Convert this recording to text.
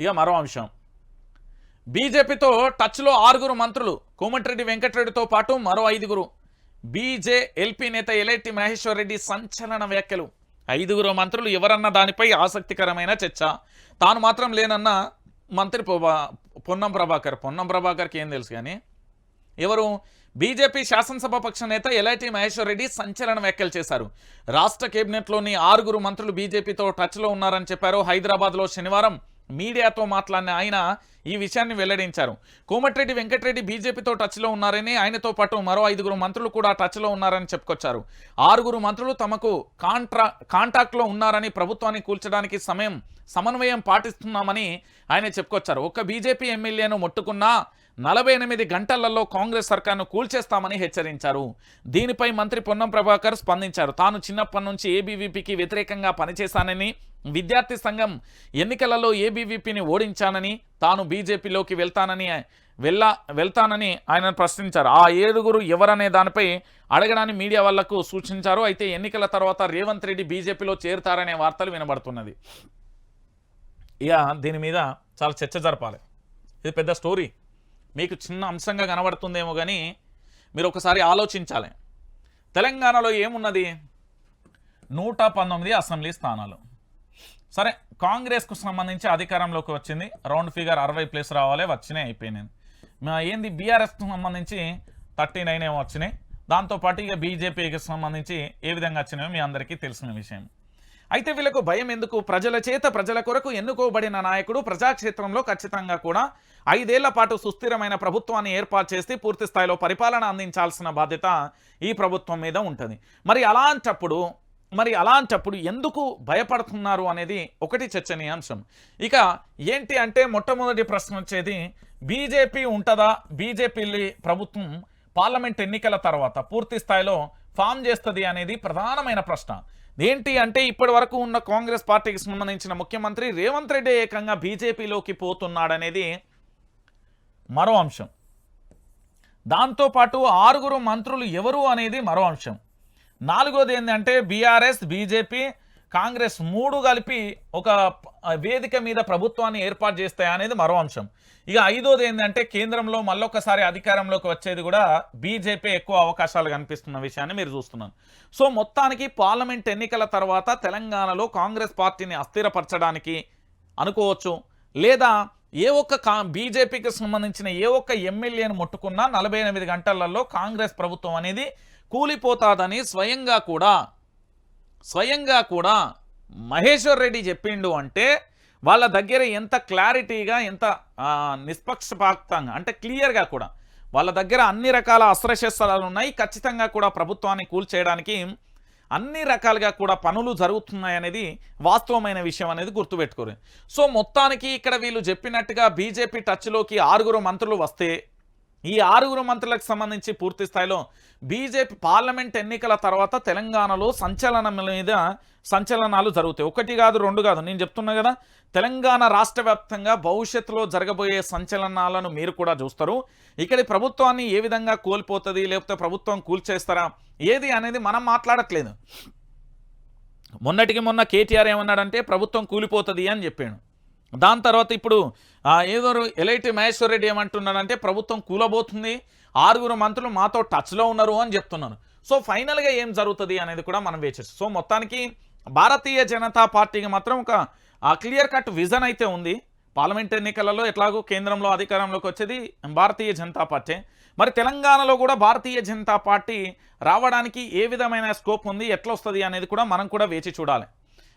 ఇక మరో అంశం. బీజేపీతో టచ్లో ఆరుగురు మంత్రులు కోమటిరెడ్డి వెంకటరెడ్డితో పాటు మరో ఐదుగురు. బీజేఎల్పీ నేత ఎలెట్టి మహేశ్వర్ రెడ్డి సంచలన వ్యాఖ్యలు. ఐదుగురు మంత్రులు ఎవరన్న దానిపై ఆసక్తికరమైన చర్చ. తాను మాత్రం లేనన్న మంత్రి పొన్నం ప్రభాకర్. పొన్నం ప్రభాకర్కి ఏం తెలుసు కానీ. ఎవరు? బీజేపీ శాసనసభ పక్ష నేత ఎల్ఐటి మహేశ్వర్ రెడ్డి సంచలన వ్యాఖ్యలు చేశారు. రాష్ట్ర కేబినెట్లోని ఆరుగురు మంత్రులు బీజేపీతో టచ్లో ఉన్నారని చెప్పారు హైదరాబాద్లో శనివారం. మీడియాతో మాట్లాడిన ఆయన ఈ విషయాన్ని వెల్లడించారు. కోమటిరెడ్డి వెంకటరెడ్డి బీజేపీతో టచ్లో ఉన్నారని ఆయనతో పాటు మరో ఐదుగురు మంత్రులు కూడా టచ్లో ఉన్నారని చెప్పుకొచ్చారు. ఆరుగురు మంత్రులు తమకు కాంట్రా కాంటాక్ట్లో ఉన్నారని ప్రభుత్వాన్ని కూల్చడానికి సమయం సమన్వయం పాటిస్తున్నామని ఆయన చెప్పుకొచ్చారు. ఒక్క బీజేపీ ఎమ్మెల్యేను ముట్టుకున్నా నలభై ఎనిమిది గంటలలో కాంగ్రెస్ సర్కార్ను కూల్చేస్తామని హెచ్చరించారు. దీనిపై మంత్రి పొన్నం ప్రభాకర్ స్పందించారు. తాను చిన్నప్పటి నుంచి ఏబీవీపీకి వ్యతిరేకంగా పనిచేశానని విద్యార్థి సంఘం ఎన్నికలలో ఏబీవీపీని ఓడించానని తాను బీజేపీలోకి వెళ్తానని వెళ్ళా వెళ్తానని ఆయన ప్రశ్నించారు. ఆ ఏడుగురు ఎవరనే దానిపై అడగడాన్ని మీడియా వాళ్ళకు సూచించారు. అయితే ఎన్నికల తర్వాత రేవంత్ రెడ్డి బీజేపీలో చేరుతారనే వార్తలు వినబడుతున్నది. ఇక దీని మీద చాలా చర్చ జరపాలి. ఇది పెద్ద స్టోరీ. మీకు చిన్న అంశంగా కనబడుతుందేమో కానీ మీరు ఒకసారి ఆలోచించాలి. తెలంగాణలో ఏమున్నది? నూట పంతొమ్మిది అసెంబ్లీ స్థానాలు. సరే కాంగ్రెస్కు సంబంధించి అధికారంలోకి వచ్చింది. రౌండ్ ఫిగర్ అరవై ప్లేస్ రావాలి వచ్చినాయి అయిపోయినాయి. ఏంది బీఆర్ఎస్కు సంబంధించి థర్టీ నైన్ ఏమో వచ్చినాయి. దాంతోపాటు ఇక బీజేపీకి సంబంధించి ఏ విధంగా వచ్చినాయో మీ అందరికీ తెలిసిన విషయం. అయితే వీళ్ళకు భయం ఎందుకు? ప్రజల చేత ప్రజల కొరకు ఎన్నుకోబడిన నాయకుడు ప్రజాక్షేత్రంలో ఖచ్చితంగా కూడా ఐదేళ్ళ పాటు సుస్థిరమైన ప్రభుత్వాన్ని ఏర్పాటు చేసి పూర్తి స్థాయిలో పరిపాలన అందించాల్సిన బాధ్యత ఈ ప్రభుత్వం మీద ఉంటుంది. మరి అలాంటప్పుడు మరి అలాంటప్పుడు ఎందుకు భయపడుతున్నారు అనేది ఒకటి చర్చనీయాంశం. ఇక ఏంటి అంటే మొట్టమొదటి ప్రశ్న వచ్చేది బీజేపీ ఉంటుందా? బీజేపీ ప్రభుత్వం పార్లమెంట్ ఎన్నికల తర్వాత పూర్తి స్థాయిలో ఫామ్ చేస్తుంది అనేది ప్రధానమైన ప్రశ్న. ఏంటి అంటే ఇప్పటి వరకు ఉన్న కాంగ్రెస్ పార్టీకి సంబంధించిన ముఖ్యమంత్రి రేవంత్ రెడ్డి ఏకంగా బీజేపీలోకి పోతున్నాడనేది మరో అంశం. దాంతోపాటు ఆరుగురు మంత్రులు ఎవరు అనేది మరో అంశం. నాలుగోది ఏంటంటే బీఆర్ఎస్ బీజేపీ కాంగ్రెస్ మూడు కలిపి ఒక వేదిక మీద ప్రభుత్వాన్ని ఏర్పాటు చేస్తాయనేది మరో అంశం. ఇక ఐదోది ఏంటంటే కేంద్రంలో మళ్ళొకసారి అధికారంలోకి వచ్చేది కూడా బీజేపీ ఎక్కువ అవకాశాలు కనిపిస్తున్న విషయాన్ని మీరు చూస్తున్నారు. సో మొత్తానికి పార్లమెంట్ ఎన్నికల తర్వాత తెలంగాణలో కాంగ్రెస్ పార్టీని అస్థిరపరచడానికి అనుకోవచ్చు. లేదా ఏ ఒక్క కా బీజేపీకి సంబంధించిన ఏ ఒక్క ఎమ్మెల్యేను ముట్టుకున్నా నలభై ఎనిమిది గంటలలో కాంగ్రెస్ ప్రభుత్వం అనేది కూలిపోతాదని స్వయంగా కూడా స్వయంగా కూడా మహేశ్వర్ రెడ్డి చెప్పిండు అంటే వాళ్ళ దగ్గర ఎంత క్లారిటీగా ఎంత నిష్పక్షపాతంగా అంటే క్లియర్గా కూడా వాళ్ళ దగ్గర అన్ని రకాల అస్త్రశస్త్రాలు ఉన్నాయి. ఖచ్చితంగా కూడా ప్రభుత్వాన్ని కూల్చేయడానికి అన్ని రకాలుగా కూడా పనులు జరుగుతున్నాయి అనేది వాస్తవమైన విషయం అనేది గుర్తుపెట్టుకోరు. సో మొత్తానికి ఇక్కడ వీళ్ళు చెప్పినట్టుగా బీజేపీ టచ్లోకి ఆరుగురు మంత్రులు వస్తే ఈ ఆరుగురు మంత్రులకు సంబంధించి పూర్తి స్థాయిలో బీజేపీ పార్లమెంట్ ఎన్నికల తర్వాత తెలంగాణలో సంచలనం మీద సంచలనాలు జరుగుతాయి. ఒకటి కాదు రెండు కాదు. నేను చెప్తున్నా కదా తెలంగాణ రాష్ట్ర వ్యాప్తంగా భవిష్యత్తులో జరగబోయే సంచలనాలను మీరు కూడా చూస్తారు. ఇక్కడి ప్రభుత్వాన్ని ఏ విధంగా కోల్పోతుంది లేకపోతే ప్రభుత్వం కూల్చేస్తారా ఏది అనేది మనం మాట్లాడట్లేదు. మొన్నటికి మొన్న కేటీఆర్ ఏమన్నాడంటే ప్రభుత్వం కూలిపోతుంది అని చెప్పాడు. దాని తర్వాత ఇప్పుడు ఏదో ఎలైటి మహేశ్వర్ రెడ్డి ఏమంటున్నాడంటే ప్రభుత్వం కూలబోతుంది ఆరుగురు మంత్రులు మాతో టచ్లో ఉన్నారు అని చెప్తున్నాను. సో ఫైనల్గా ఏం జరుగుతుంది అనేది కూడా మనం వేచేసి సో మొత్తానికి భారతీయ జనతా పార్టీకి మాత్రం ఒక క్లియర్ కట్ విజన్ అయితే ఉంది. పార్లమెంట్ ఎన్నికలలో ఎట్లాగో కేంద్రంలో అధికారంలోకి వచ్చేది భారతీయ జనతా పార్టీ. మరి తెలంగాణలో కూడా భారతీయ జనతా పార్టీ రావడానికి ఏ విధమైన స్కోప్ ఉంది ఎట్లా వస్తుంది అనేది కూడా మనం కూడా వేచి చూడాలి.